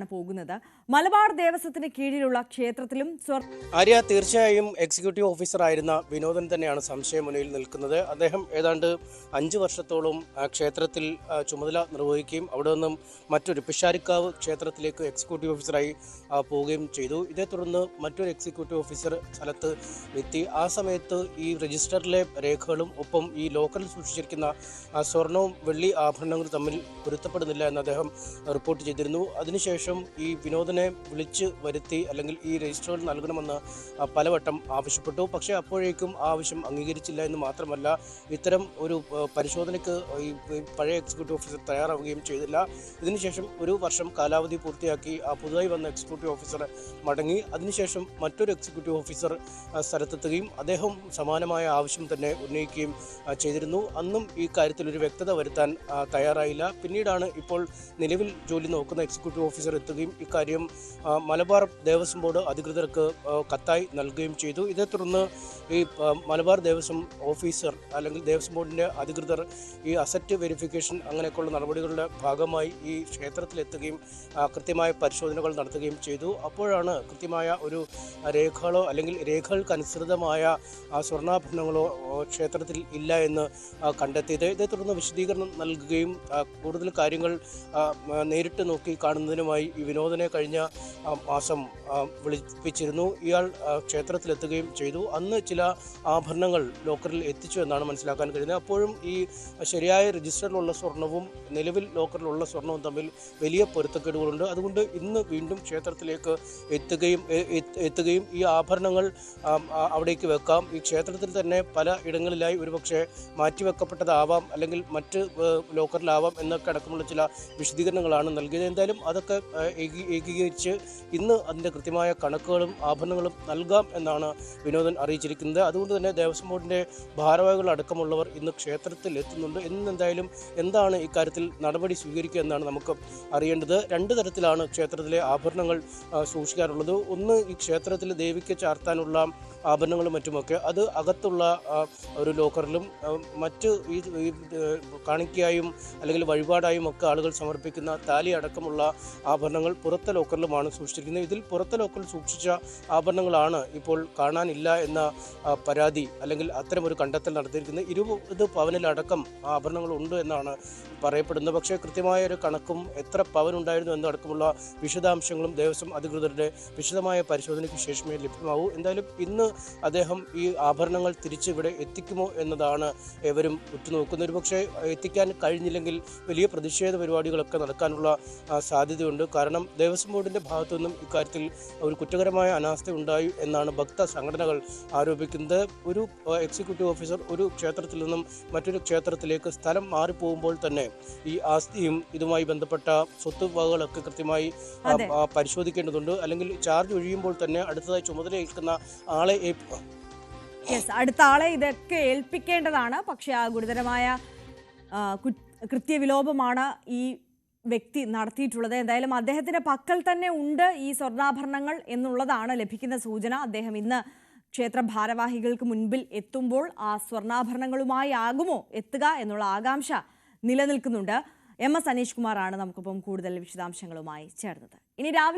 വാർത്തയിലേക്കാണ് പോകുന്നത്. മലബാർ ദേവസ്വത്തിന് കീഴിലുള്ള ക്ഷേത്രത്തിലും ആര്യ തീർച്ചയായും എക്സിക്യൂട്ടീവ് ഓഫീസർ ആയിരുന്ന വിനോദൻ തന്നെയാണ് സംശയം മുന്നിൽ നിൽക്കുന്നത്. അദ്ദേഹം ഏതാണ്ട് അഞ്ച് വർഷത്തോളം ക്ഷേത്രത്തിൽ ചുമതല നിർവഹിക്കുകയും അവിടെ നിന്നും മറ്റൊരു പിഷാരിക്കാവ് ക്ഷേത്രത്തിലേക്ക് എക്സിക്യൂട്ടീവ് ഓഫീസറായി പോവുകയും ചെയ്തു. ഇതേ തുടർന്ന് മറ്റൊരു എക്സിക്യൂട്ടീവ് ഓഫീസർ സ്ഥലത്ത് എത്തി. ആ സമയത്ത് ഈ രജിസ്റ്ററിലെ രേഖകളും ഒപ്പം ഈ ലോക്കറിൽ സൂക്ഷിച്ചിരിക്കുന്ന സ്വർണവും വെള്ളി ആഭരണങ്ങളും തമ്മിൽ പൊരുത്തപ്പെടുന്നില്ല എന്ന് അദ്ദേഹം റിപ്പോർട്ട് ചെയ്തിരുന്നു. അതിനുശേഷം ഈ വിനോദനെ വിളിച്ച് വരുത്തി അല്ലെങ്കിൽ ഈ രജിസ്റ്ററുകൾ നൽകണമെന്ന് പലവട്ടം ആവശ്യപ്പെട്ടു. പക്ഷേ അപ്പോഴേക്കും ആ ആവശ്യം അംഗീകരിച്ചില്ല എന്ന് മാത്രമല്ല ഇത്തരം ഒരു പരിശോധനയ്ക്ക് ഈ പഴയ എക്സിക്യൂട്ടീവ് ഓഫീസർ തയ്യാറാവുകയും ചെയ്തില്ല. ഇതിനുശേഷം ഒരു വർഷം കാലാവധി പൂർത്തിയാക്കി ആ പുതുതായി വന്ന എക്സിക്യൂട്ടീവ് ഓഫീസർ മടങ്ങി. അതിനുശേഷം മറ്റൊരു എക്സിക്യൂട്ടീവ് ഓഫീസർ സ്ഥലത്തെത്തുകയും അദ്ദേഹം സമാനമായ ആവശ്യം തന്നെ ഉന്നയിക്കുകയും ചെയ്തിരുന്നു. അന്നും ഈ കാര്യത്തിൽ ഒരു വ്യക്തത വരുത്താൻ തയ്യാറായില്ല. പിന്നീടാണ് ഇപ്പോൾ നിലവിൽ ജോലി നോക്കുന്ന എക്സിക്യൂട്ടീവ് ഓഫീസർ എത്തുകയും ഇക്കാര്യം മലബാർ ദേവസ്വം ബോർഡ് അധികൃതർക്ക് കത്തായി നൽകുകയും ചെയ്തു. ഇതേ തുടർന്ന് ഈ മലബാർ ദേവസ്വം ഓഫീസർ അല്ലെങ്കിൽ ദേവസ്വം ബോർഡിന്റെ അധികൃതർ ഈ അസറ്റ് വെരിഫിക്കേഷൻ അങ്ങനെയൊക്കെയുള്ള നടപടികളുടെ ഭാഗമായി ഈ ക്ഷേത്രത്തിലെത്തുകയും കൃത്യമായ പരിശോധനകൾ നടത്തുകയും ചെയ്തു. അപ്പോഴാണ് കൃത്യമായ ഒരു രേഖകളോ അല്ലെങ്കിൽ രേഖകൾക്കനുസൃതമായ സ്വർണാഭരണങ്ങളോ ക്ഷേത്രത്തിൽ ഇല്ല എന്ന് കണ്ടെത്തിയത്. ഇതേ തുടർന്ന് വിശദീകരണം നൽകുകയും കൂടുതൽ കാര്യങ്ങൾ നേരിട്ട് നോക്കി കാണുന്നതിനുമായി ഈ വിനോദനെ കഴിഞ്ഞ മാസം വിളിപ്പിച്ചിരുന്നു. ഇയാൾ ക്ഷേത്രത്തിലെത്തുകയും ചെയ്തു. അന്ന് ചില ആഭരണങ്ങൾ ലോക്കറിൽ എത്തിച്ചു എന്നാണ് മനസ്സിലാക്കാൻ കഴിയുന്നത്. അപ്പോഴും ഈ ശരിയായ രജിസ്റ്ററിലുള്ള സ്വർണവും നിലവിൽ ലോക്കറിലുള്ള സ്വർണവും തമ്മിൽ വലിയ പൊരുത്തക്കേടുകളുണ്ട്. അതുകൊണ്ട് ഇന്ന് വീണ്ടും ക്ഷേത്രത്തിലേക്ക് എത്തുകയും എത്തുകയും ഈ ആഭരണങ്ങൾ അവിടേക്ക് വെക്കാം. ഈ ക്ഷേത്രത്തിൽ തന്നെ പല ഇടങ്ങളിലായി ഒരുപക്ഷെ മാറ്റിവെക്കപ്പെട്ടതാവാം അല്ലെങ്കിൽ മറ്റ് ലോക്കറിലാവാം എന്നൊക്കെ അടക്കമുള്ള ചില വിശദീകരണങ്ങളാണ് നൽകിയത്. എന്തായാലും അതൊക്കെ ഏകീകരിച്ച് ഇന്ന് അതിന്റെ കൃത്യമായ കണക്കുകളും ആഭരണങ്ങളും നൽകാം എന്നാണ് വിനോദൻ അറിയിച്ചിരിക്കുന്നത്. അതുകൊണ്ട് തന്നെ ദേവസ്വം ബോർഡിന്റെ ഭാരവാഹികൾ അടക്കമുള്ളവർ ഇന്ന് ക്ഷേത്രത്തിൽ എത്തുന്നുണ്ട്. ഇന്ന് എന്തായാലും എന്താണ് ഇക്കാര്യത്തിൽ നടപടി സ്വീകരിക്കുക എന്നാണ് നമുക്ക് അറിയേണ്ടത്. രണ്ട് തരത്തിലാണ് ക്ഷേത്രത്തിലെ ആഭരണങ്ങൾ സൂക്ഷിക്കാറുള്ളത്. ഒന്ന് ഈ ക്ഷേത്രത്തിൽ ദേവിക്ക് ചാർത്താനുള്ള ആഭരണങ്ങളും മറ്റുമൊക്കെ. അത് അകത്തുള്ള ഒരു ലോക്കറിലും മറ്റ് ഈ, കാണിക്കയായും അല്ലെങ്കിൽ വഴിപാടായും ഒക്കെ ആളുകൾ സമർപ്പിക്കുന്ന താലി അടക്കമുള്ള ആഭരണങ്ങൾ പുറത്തെ ലോക്കറിലുമാണ് സൂക്ഷിച്ചിരിക്കുന്നത്. ഇതിൽ പുറത്തെ ലോക്കറിൽ സൂക്ഷിച്ച ആഭരണങ്ങളാണ് ഇപ്പോൾ കാണാനില്ല എന്ന പരാതി അല്ലെങ്കിൽ അത്തരം ഒരു കണ്ടെത്തൽ നടത്തിയിരിക്കുന്നത്. ഇരുപത് പവനിലടക്കം ആഭരണങ്ങൾ ഉണ്ട് എന്നാണ് പറയപ്പെടുന്നത്. പക്ഷേ കൃത്യമായ ഒരു കണക്കും എത്ര പവൻ ഉണ്ടായിരുന്നു എന്നടക്കമുള്ള വിശദാംശങ്ങളും ദേവസ്വം അധികൃതരുടെ വിശദമായ പരിശോധനയ്ക്ക് ശേഷമേ ലഭ്യമാവൂ. എന്തായാലും ഇന്ന് അദ്ദേഹം ഈ ആഭരണങ്ങൾ തിരിച്ച് ഇവിടെ എത്തിക്കുമോ എന്നതാണ് എവരും ഉറ്റുനോക്കുന്നത്. ഒരുപക്ഷെ എത്തിക്കാൻ കഴിഞ്ഞില്ലെങ്കിൽ വലിയ പ്രതിഷേധ പരിപാടികളൊക്കെ നടക്കാനുള്ള സാധ്യതയുണ്ട്. കാരണം ദേവസ്വം ബോർഡിന്റെ ഭാഗത്തു നിന്നും ഇക്കാര്യത്തിൽ ഒരു കുറ്റകരമായ അനാസ്ഥ ഉണ്ടായി എന്നാണ് ഭക്ത സംഘടനകൾ ആരോപിക്കുന്നത്. ഒരു എക്സിക്യൂട്ടീവ് ഓഫീസർ ഒരു ക്ഷേത്രത്തിൽ നിന്നും മറ്റൊരു ക്ഷേത്രത്തിലേക്ക് സ്ഥലം മാറിപ്പോകുമ്പോൾ തന്നെ ഈ ആസ്തിയും ഇതുമായി ബന്ധപ്പെട്ട സ്വത്ത് വകകളൊക്കെ കൃത്യമായി പരിശോധിക്കേണ്ടതുണ്ട്. അല്ലെങ്കിൽ ചാർജ് ഒഴിയുമ്പോൾ തന്നെ അടുത്തതായി ചുമതല ഏൽക്കുന്ന ആളെ യെസ് അടുത്ത ആളെ ഇതൊക്കെ ഏൽപ്പിക്കേണ്ടതാണ്. പക്ഷേ ആ ഗുരുതരമായ കൃത്യവിലോപമാണ് ഈ വ്യക്തി നടത്തിയിട്ടുള്ളത്. എന്തായാലും അദ്ദേഹത്തിന്റെ പക്കൽ തന്നെ ഉണ്ട് ഈ സ്വർണാഭരണങ്ങൾ എന്നുള്ളതാണ് ലഭിക്കുന്ന സൂചന. അദ്ദേഹം ഇന്ന് ക്ഷേത്ര ഭാരവാഹികൾക്ക് മുൻപിൽ എത്തുമ്പോൾ ആ സ്വർണാഭരണങ്ങളുമായി ആകുമോ? എത്തുക എന്നുള്ള ആകാംക്ഷ നിലനിൽക്കുന്നുണ്ട്. എം എസ് അനീഷ് കുമാറാണ് നമുക്കിപ്പം കൂടുതൽ വിശദാംശങ്ങളുമായി ചേർന്നത്. ഇനി രാവിലെ